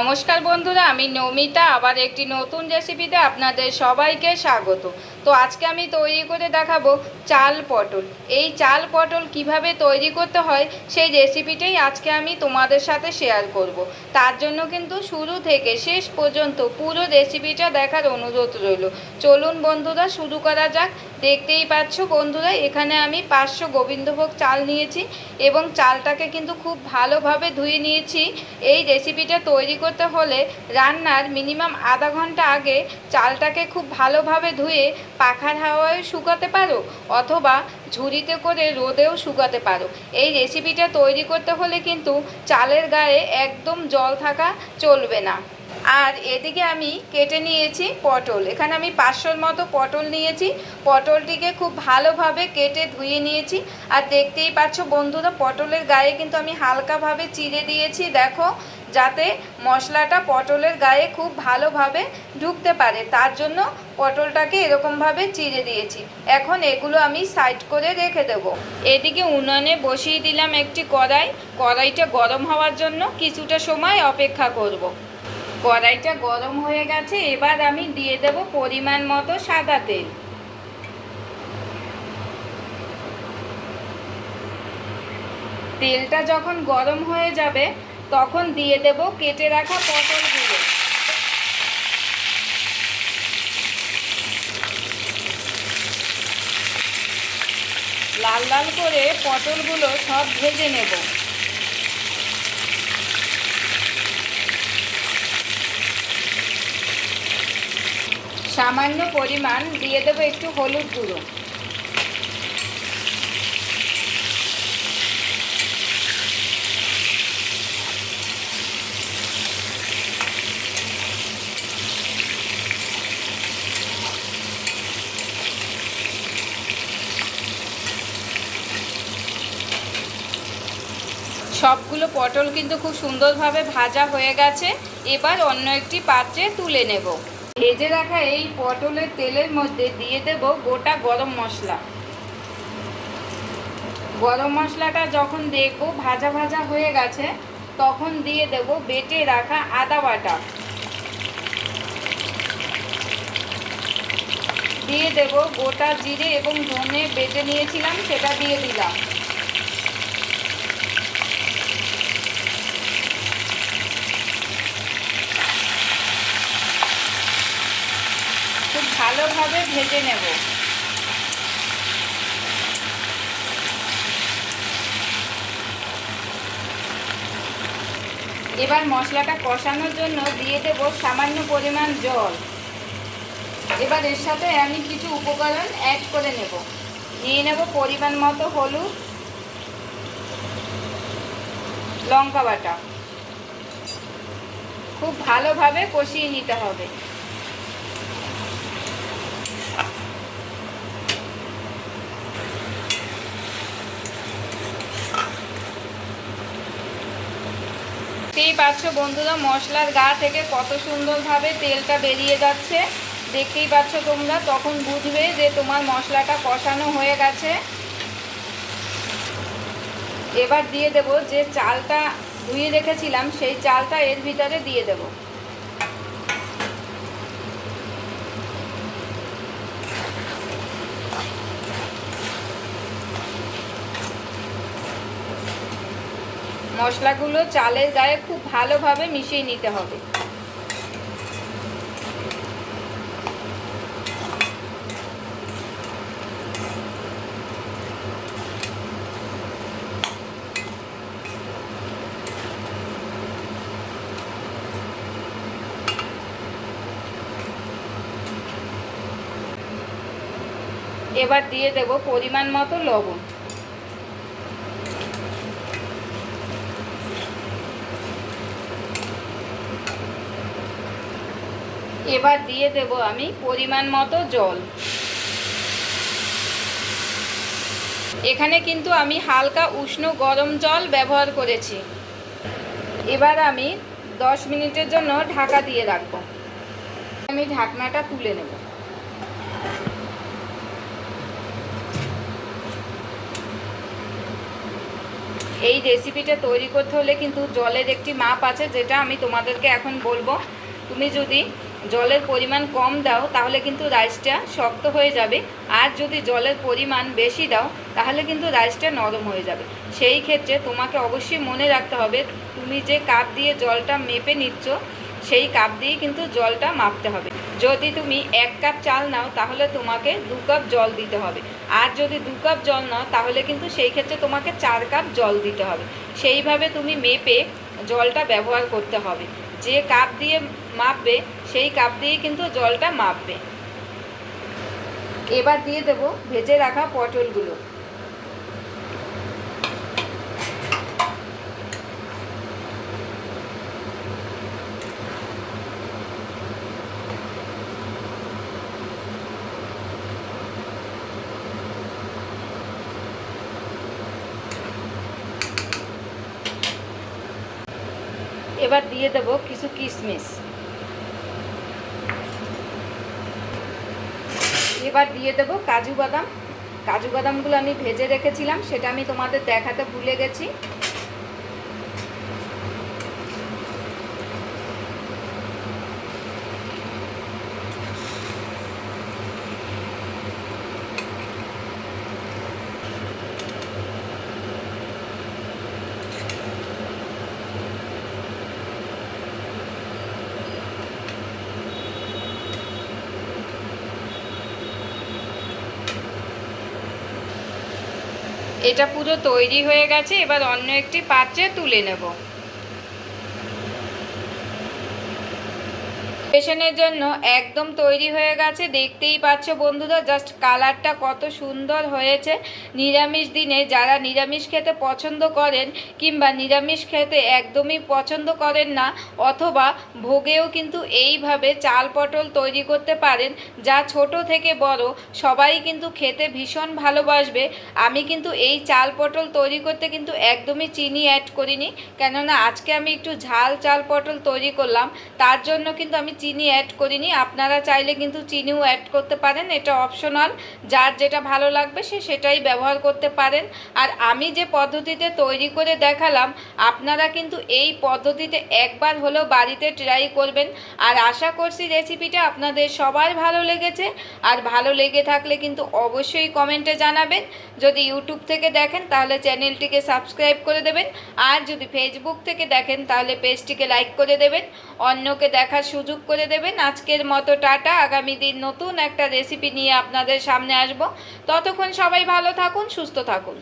নমস্কার বন্ধুরা আমি নমিতা। আবার একটি নতুন রেসিপিতে আপনাদের সবাইকে স্বাগত। তো আজকে আমি তৈরি করে দেখাবো চাল পটল। এই চাল পটল কীভাবে তৈরি করতে হয় সেই রেসিপিটাই আজকে আমি তোমাদের সাথে শেয়ার করব। তার জন্য কিন্তু শুরু থেকে শেষ পর্যন্ত পুরো রেসিপিটা দেখার অনুরোধ রইল। চলুন বন্ধুরা, শুরু করা যাক। দেখতেই পাচ্ছ বন্ধুরা, এখানে আমি পাঁচশো গোবিন্দভোগ চাল নিয়েছি এবং চালটাকে কিন্তু খুব ভালোভাবে ধুয়ে নিয়েছি। এই রেসিপিটা তৈরি করতে হলে রান্নার মিনিমাম আধা ঘণ্টা আগে চালটাকে খুব ভালোভাবে ধুয়ে পাখার হাওয়ায় শুকাতে পারো অথবা ঝুড়িতে করে রোদেও শুকাতে পারো। এই রেসিপিটা তৈরি করতে হলে কিন্তু চালের গায়ে একদম জল থাকা চলবে না। আর এদিকে আমি কেটে নিয়েছি পটল। এখানে আমি পাঁচশোর মতো পটল নিয়েছি। পটলটিকে খুব ভালোভাবে কেটে ধুয়ে নিয়েছি। আর দেখতেই পাচ্ছ বন্ধুরা, পটলের গায়ে কিন্তু আমি হালকাভাবে চিড়ে দিয়েছি। দেখো যাতে মশলাটা পটলের গায়ে খুব ভালোভাবে ঢুকতে পারে। তার জন্য পটলটাকে এরকমভাবে চিড়ে দিয়েছি। এখন এগুলো আমি সাইড করে রেখে দেব। এদিকে উনুনে বসিয়ে দিলাম একটি কড়াই। কড়াইটা গরম হওয়ার জন্য কিছুটা সময় অপেক্ষা করব। কড়াইটা গরম হয়ে গেছে, এবার আমি দিয়ে দেব পরিমাণ মতো সাদা তেল। তেলটা যখন গরম হয়ে যাবে তখন দিয়ে দেব, কেটে রাখা পটলগুলো লাল লাল করে পটলগুলো সব ভেজে নেব। সামান্য পরিমাণ দিয়ে দেবো একটু হলুদ গুঁড়ো। সবগুলো পটল কিন্তু খুব সুন্দরভাবে ভাজা হয়ে গেছে। এবার অন্য একটি পাত্রে তুলে নেব। ভেজে রাখা এই পটলের তেলের মধ্যে দিয়ে দেব গোটা গরম মশলা। গরম মশলাটা যখন দেখব ভাজা ভাজা হয়ে গেছে, তখন দিয়ে দেব বেটে রাখা আদা বাটা। দিয়ে দেব গোটা জিরে এবং ধনে বেটে নিয়েছিলাম, সেটা দিয়ে দিলাম খুব ভালোভাবে ভেজে নেব। এবার মশলাটা কষানোর জন্য দিয়ে দেব সামান্য পরিমাণ জল। এবার এর সাথে আমি কিছু উপকরণ অ্যাড করে নেব। নিয়ে নেব পরিমাণ মতো হলুদ, লঙ্কা বাটা। খুব ভালোভাবে কষিয়ে নিতে হবে। দেখতেই পাচ্ছ বন্ধুরা, মশলার গা থেকে কত সুন্দরভাবে তেলটা বেরিয়ে যাচ্ছে। দেখতেই পাচ্ছ তোমরা, তখন বুঝবে যে তোমার মশলাটা কষানো হয়ে গেছে। এবার দিয়ে দেব যে চালটা ধুয়ে রেখেছিলাম, সেই চালটা এর ভিতরে দিয়ে দেব। মশলাগুলো চালের গায়ে খুব ভালোভাবে মিশিয়ে নিতে হবে। এবার দিয়ে দেব পরিমাণ মতো লবণ। এবার দিয়ে দেব আমি পরিমাণ মতো জল। এখানে কিন্তু আমি হালকা উষ্ণ গরম জল ব্যবহার করেছি। এবার আমি দশ মিনিটের জন্য ঢাকা দিয়ে রাখব। আমি ঢাকনাটা তুলে নেব। এই রেসিপিটা তৈরি করতে হলে কিন্তু জলের একটি মাপ আছে, যেটা আমি তোমাদেরকে এখন বলব। তুমি যদি জলের পরিমাণ কম দাও, তাহলে কিন্তু রাইসটা শক্ত হয়ে যাবে। আর যদি জলের পরিমাণ বেশি দাও, তাহলে কিন্তু রাইসটা নরম হয়ে যাবে। সেই ক্ষেত্রে তোমাকে অবশ্যই মনে রাখতে হবে, তুমি যে কাপ দিয়ে জলটা মেপে নিচ্ছ, সেই কাপ দিয়েই কিন্তু জলটা মাপতে হবে। যদি তুমি এক কাপ চাল নাও, তাহলে তোমাকে দু কাপ জল দিতে হবে। আর যদি দু কাপ জল নাও, তাহলে কিন্তু সেই ক্ষেত্রে তোমাকে চার কাপ জল দিতে হবে। সেইভাবে তুমি মেপে জলটা ব্যবহার করতে হবে। যে কাপ দিয়ে মাপবে, সেই কাপ দিয়েই কিন্তু জলটা মাপবে। এবার দিয়ে দেব ভেজে রাখা পটলগুলো। এবার দিয়ে দেব কিছু কিশমিশ এবার দিয়ে দেব কাজু বাদাম। কাজু বাদামগুলো আমি ভেজে রেখেছিলাম, সেটা আমি তোমাদের দেখাতে ভুলে গেছি। এটা পুরো তৈরি হয়ে গেছে এবার অন্য একটি পাত্রে তুলে নেব। পেশেন্টের জন্য একদম তৈরি হয়ে গেছে। দেখতেই পাচ্ছ বন্ধুরা জাস্ট কালারটা কত সুন্দর হয়েছে। নিরামিষ দিনে যারা নিরামিষ খেতে পছন্দ করেন কিংবা নিরামিষ খেতে একদমই পছন্দ করেন না, অথবা ভোগেও কিন্তু এইভাবে চাল পটল তৈরি করতে পারেন, যা ছোট থেকে বড়, সবাই কিন্তু খেতে ভীষণ ভালোবাসবে। আমি কিন্তু এই চাল পটল তৈরি করতে কিন্তু একদমই চিনি অ্যাড করিনি, কেননা আজকে আমি একটু ঝাল চাল পটল তৈরি করলাম, তার জন্য কিন্তু আমি চিনি অ্যাড করিনি। আপনারা চাইলে কিন্তু চিনিও অ্যাড করতে পারেন। এটা অপশনাল যার যেটা ভালো লাগবে সে সেটাই ব্যবহার করতে পারেন। আর আমি যে পদ্ধতিতে তৈরি করে দেখালাম, আপনারা কিন্তু এই পদ্ধতিতে একবার হলেও বাড়িতে ট্রাই করবেন। আর আশা করছি রেসিপিটা আপনাদের সবার ভালো লেগেছে। আর ভালো লেগে থাকলে কিন্তু অবশ্যই কমেন্টে জানাবেন। যদি ইউটিউব থেকে দেখেন, তাহলে চ্যানেলটিকে সাবস্ক্রাইব করে দেবেন। আর যদি ফেসবুক থেকে দেখেন, তাহলে পেজটিকে লাইক করে দেবেন। অন্যকে দেখার সুযোগ করে দেবেন। আজকের মতো টাটা। আগামী দিন নতুন একটা রেসিপি নিয়ে আপনাদের সামনে আসব। ততক্ষণ সবাই ভালো থাকুন, সুস্থ থাকুন।